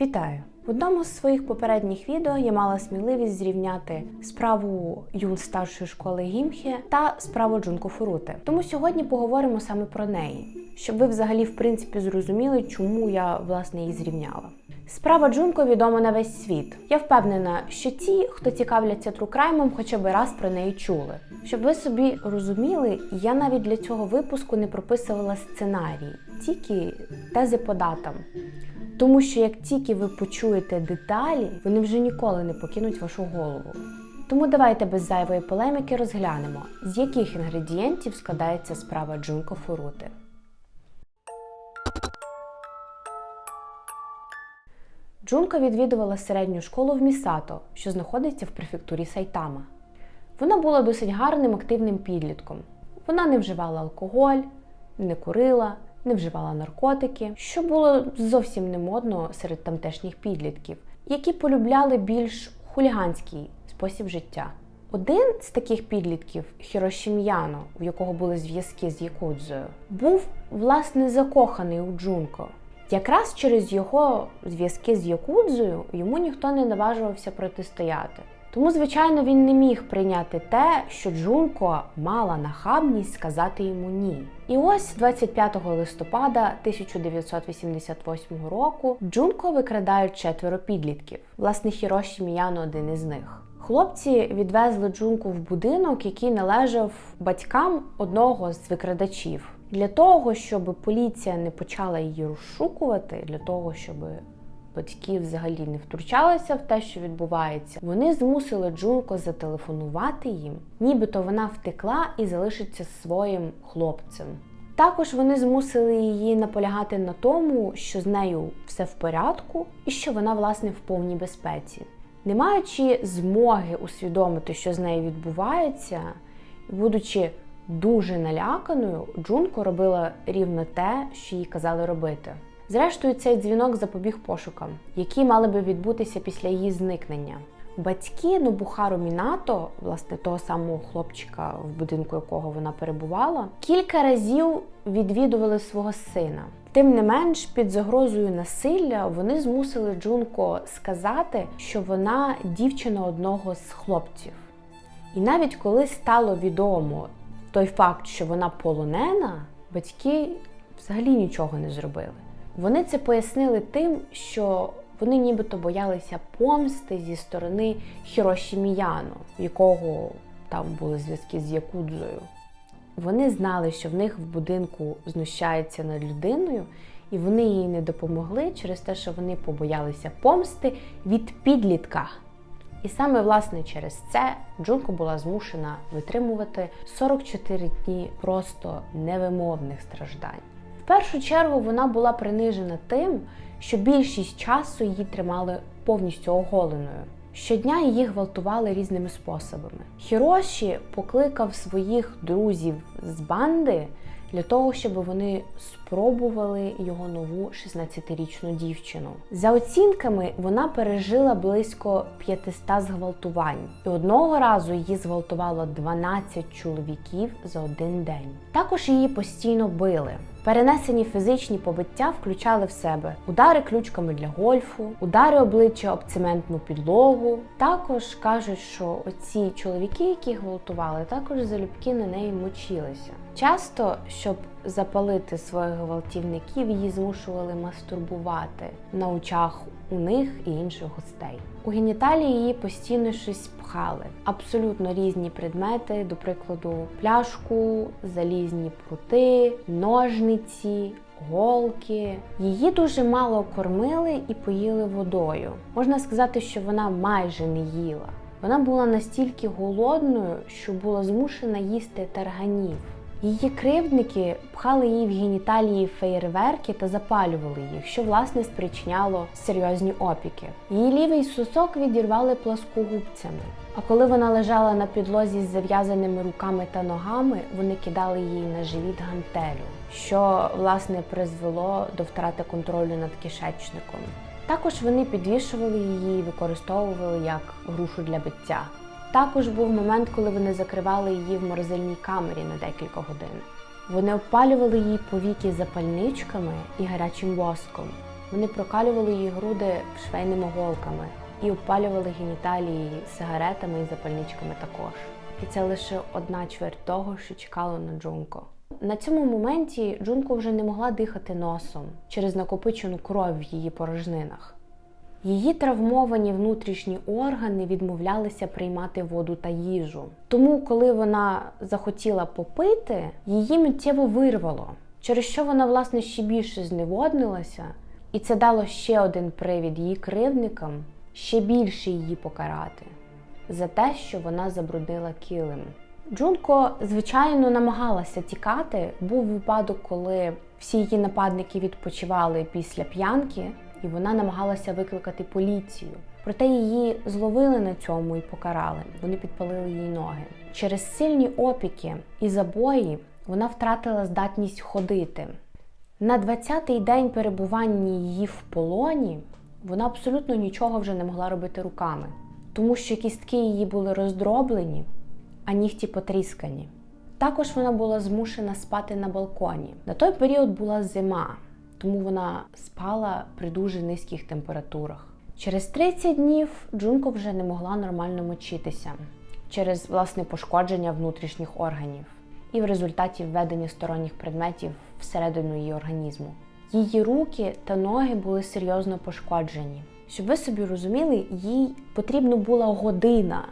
Вітаю! В одному з своїх попередніх відео я мала сміливість зрівняти справу Юн старшої школи Гімхе та справу Джунко Фурути. Тому сьогодні поговоримо саме про неї, щоб ви взагалі в принципі зрозуміли, чому я власне її зрівняла. Справа Джунко відома на весь світ. Я впевнена, що ті, хто цікавляться трукраймом, хоча б раз про неї чули. Щоб ви собі розуміли, я навіть для цього випуску не прописувала сценарій, тільки тези по датам. Тому що як тільки ви почуєте деталі, вони вже ніколи не покинуть вашу голову. Тому давайте без зайвої полеміки розглянемо, з яких інгредієнтів складається справа Джунко Фурути. Джунка відвідувала середню школу в Місато, що знаходиться в префектурі Сайтама. Вона була досить гарним активним підлітком. Вона не вживала алкоголь, не курила, не вживала наркотики, що було зовсім не модно серед тамтешніх підлітків, які полюбляли більш хуліганський спосіб життя. Один з таких підлітків, Хіроші М'яно, у якого були зв'язки з Якудзою, був власне закоханий у Джунко. Якраз через його зв'язки з Якудзою йому ніхто не наважувався протистояти. Тому, звичайно, він не міг прийняти те, що Джунко мала нахабність сказати йому ні. І ось 25 листопада 1988 року Джунко викрадають четверо підлітків. Власне, Хіроші Міяно один із них. Хлопці відвезли Джунку в будинок, який належав батькам одного з викрадачів. Для того, щоб поліція не почала її розшукувати, для того, щоб батьки взагалі не втручалися в те, що відбувається, вони змусили Джунко зателефонувати їм, нібито вона втекла і залишиться своїм хлопцем. Також вони змусили її наполягати на тому, що з нею все в порядку, і що вона, власне, в повній безпеці. Не маючи змоги усвідомити, що з нею відбувається, будучи дуже наляканою, Джунко робила рівно те, що їй казали робити. Зрештою, цей дзвінок запобіг пошукам, які мали би відбутися після її зникнення. Батьки Нобухару Мінато, власне, того самого хлопчика, в будинку якого вона перебувала, кілька разів відвідували свого сина. Тим не менш, під загрозою насилля вони змусили Джунко сказати, що вона дівчина одного з хлопців. І навіть коли стало відомо той факт, що вона полонена, батьки взагалі нічого не зробили. Вони це пояснили тим, що вони нібито боялися помсти зі сторони Хіроші Міяно, якого там були зв'язки з Якудзою. Вони знали, що в них в будинку знущаються над людиною, і вони їй не допомогли через те, що вони побоялися помсти від підлітка. І саме власне через це Джунко була змушена витримувати 44 дні просто невимовних страждань. В першу чергу вона була принижена тим, що більшість часу її тримали повністю оголеною. Щодня її гвалтували різними способами. Хіроші покликав своїх друзів з банди для того, щоб вони спробували його нову 16-річну дівчину. За оцінками, вона пережила близько 500 зґвалтувань, і одного разу її зґвалтувало 12 чоловіків за один день. Також її постійно били. Перенесені фізичні побиття включали в себе удари ключками для гольфу, удари обличчя об цементну підлогу. Також кажуть, що оці чоловіки, які гвалтували, також залюбки на неї мочилися. Часто, щоб запалити своїх гвалтівників, її змушували мастурбувати на очах у них і інших гостей. У геніталії її постійно щось пхали. Абсолютно різні предмети, до прикладу, пляшку, залізні прути, ножниці. Голки її дуже мало кормили і поїли водою. Можна сказати, що вона майже не їла. Вона була настільки голодною, що була змушена їсти тарганів. Її кривдники пхали їй в геніталії феєрверки та запалювали їх, що власне спричиняло серйозні опіки. Її лівий сосок відірвали пласкогубцями. А коли вона лежала на підлозі з зав'язаними руками та ногами, вони кидали їй на живіт гантелю, що власне призвело до втрати контролю над кишечником. Також вони підвішували її і використовували як грушу для биття. Також був момент, коли вони закривали її в морозильній камері на декілька годин. Вони опалювали її повіки запальничками і гарячим воском. Вони прокалювали її груди швейними голками і обпалювали геніталії сигаретами і запальничками також. І це лише одна чверть того, що чекало на Джунко. На цьому моменті Джунко вже не могла дихати носом через накопичену кров в її порожнинах. Її травмовані внутрішні органи відмовлялися приймати воду та їжу. Тому, коли вона захотіла попити, її миттєво вирвало, через що вона, власне, ще більше зневоднилася, і це дало ще один привід її кривдникам ще більше її покарати за те, що вона забруднила килим. Джунко, звичайно, намагалася тікати. Був випадок, коли всі її нападники відпочивали після п'янки, і вона намагалася викликати поліцію. Проте її зловили на цьому і покарали. Вони підпалили їй ноги. Через сильні опіки і забої вона втратила здатність ходити. На 20-й день перебування її в полоні вона абсолютно нічого вже не могла робити руками, тому що кістки її були роздроблені, а нігті потріскані. Також вона була змушена спати на балконі. На той період була зима, тому вона спала при дуже низьких температурах. Через 30 днів Джунко вже не могла нормально мочитися через власне пошкодження внутрішніх органів і в результаті введення сторонніх предметів всередину її організму. Її руки та ноги були серйозно пошкоджені. Щоб ви собі розуміли, їй потрібна була година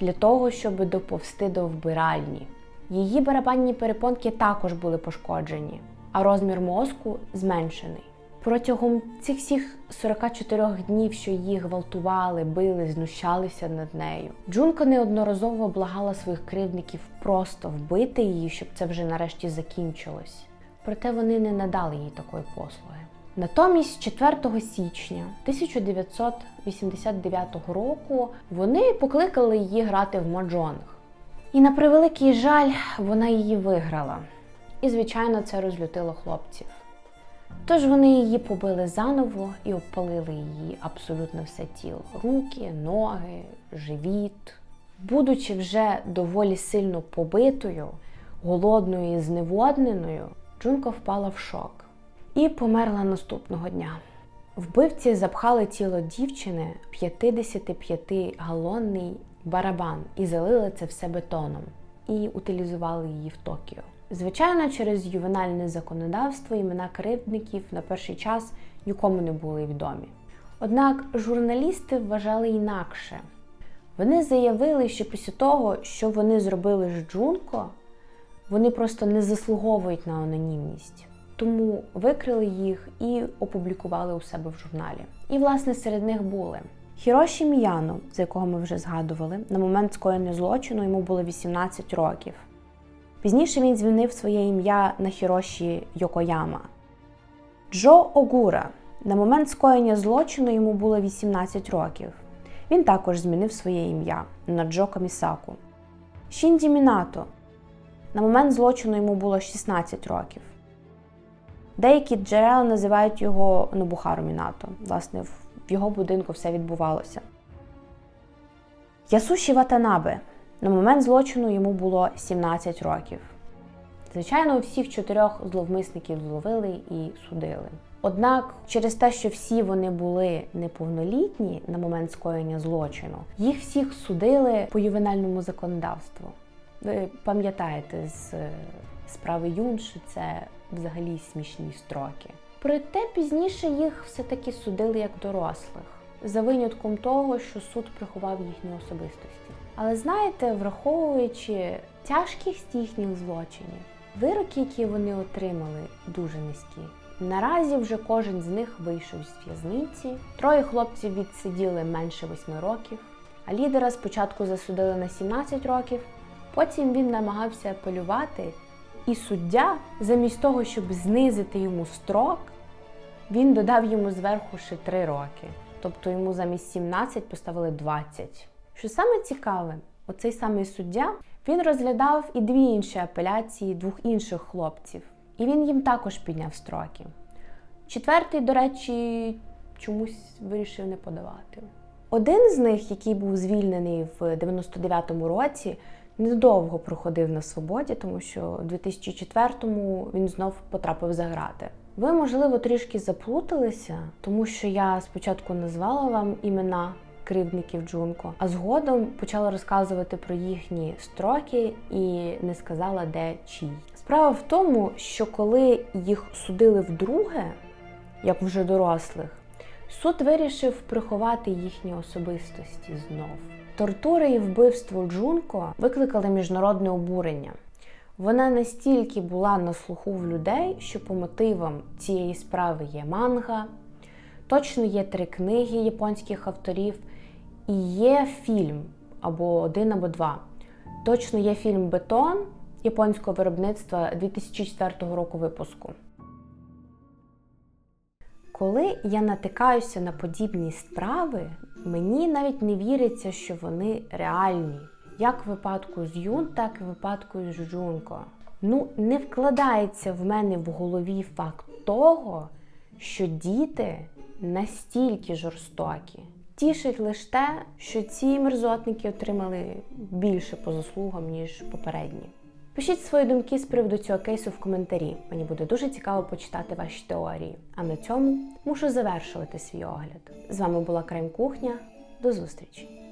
для того, щоб доповсти до вбиральні. Її барабанні перепонки також були пошкоджені, а розмір мозку зменшений. Протягом цих всіх 44 днів, що її гвалтували, били, знущалися над нею. Джунка неодноразово благала своїх кривдників просто вбити її, щоб це вже нарешті закінчилось. Проте вони не надали їй такої послуги. Натомість, 4 січня 1989 року вони покликали її грати в маджонг. І на превеликий жаль, вона її виграла. І, звичайно, це розлютило хлопців. Тож вони її побили заново і обпалили її абсолютно все тіло: руки, ноги, живіт. Будучи вже доволі сильно побитою, голодною і зневодненою, Джунка впала в шок і померла наступного дня. Вбивці запхали тіло дівчини в 55-галонний барабан і залили це все бетоном і утилізували її в Токіо. Звичайно, через ювенальне законодавство імена кривдників на перший час нікому не були відомі. Однак журналісти вважали інакше. Вони заявили, що після того, що вони зробили з Джунко, вони просто не заслуговують на анонімність. Тому викрили їх і опублікували у себе в журналі. І, власне, серед них були Хіроші Міяно, за якого ми вже згадували, на момент скоєння злочину йому було 18 років. Пізніше він змінив своє ім'я на Хіроші Йокояма. Джо Огура. На момент скоєння злочину йому було 18 років. Він також змінив своє ім'я на Джо Камісаку. Шінді Мінато. На момент злочину йому було 16 років. Деякі джерела називають його Нобухару Мінато. Власне, в його будинку все відбувалося. Ясуші Ватанабе. На момент злочину йому було 17 років. Звичайно, всіх чотирьох зловмисників зловили і судили. Однак, через те, що всі вони були неповнолітні на момент скоєння злочину, їх всіх судили по ювенальному законодавству. Ви пам'ятаєте з е, справи Юн, що це взагалі смішні строки. Проте пізніше їх все-таки судили як дорослих, за винятком того, що суд приховав їхні особистості. Але знаєте, враховуючи тяжкість їхніх злочинів, вироки, які вони отримали, дуже низькі. Наразі вже кожен з них вийшов з в'язниці. Троє хлопців відсиділи менше восьми років, а лідера спочатку засудили на 17 років, потім він намагався апелювати, і суддя, замість того, щоб знизити йому строк, він додав йому зверху ще 3 роки. Тобто йому замість 17 поставили 20. Що саме цікаве, оцей самий суддя він розглядав і дві інші апеляції двох інших хлопців, і він їм також підняв строки. Четвертий, до речі, чомусь вирішив не подавати. Один з них, який був звільнений в 99-му році, недовго проходив на свободі, тому що у 2004-му він знов потрапив за грати. Ви, можливо, трішки заплуталися, тому що я спочатку назвала вам імена кривдників Джунко, а згодом почала розказувати про їхні строки і не сказала, де чий. Справа в тому, що коли їх судили вдруге, як вже дорослих, суд вирішив приховати їхні особистості знов. Тортури і вбивство Джунко викликали міжнародне обурення. Вона настільки була на слуху в людей, що по мотивам цієї справи є манга, точно є три книги японських авторів, і є фільм або один, або два. Точно є фільм Бетон японського виробництва 2004 року випуску. Коли я натикаюся на подібні справи, мені навіть не віриться, що вони реальні. Як в випадку з Юн, так і в випадку з Джунко. Ну, не вкладається в мене в голові факт того, що діти настільки жорстокі. Тішить лише те, що ці мерзотники отримали більше по заслугам, ніж попередні. Пишіть свої думки з приводу цього кейсу в коментарі. Мені буде дуже цікаво почитати ваші теорії. А на цьому мушу завершувати свій огляд. З вами була Крем Кухня. До зустрічі!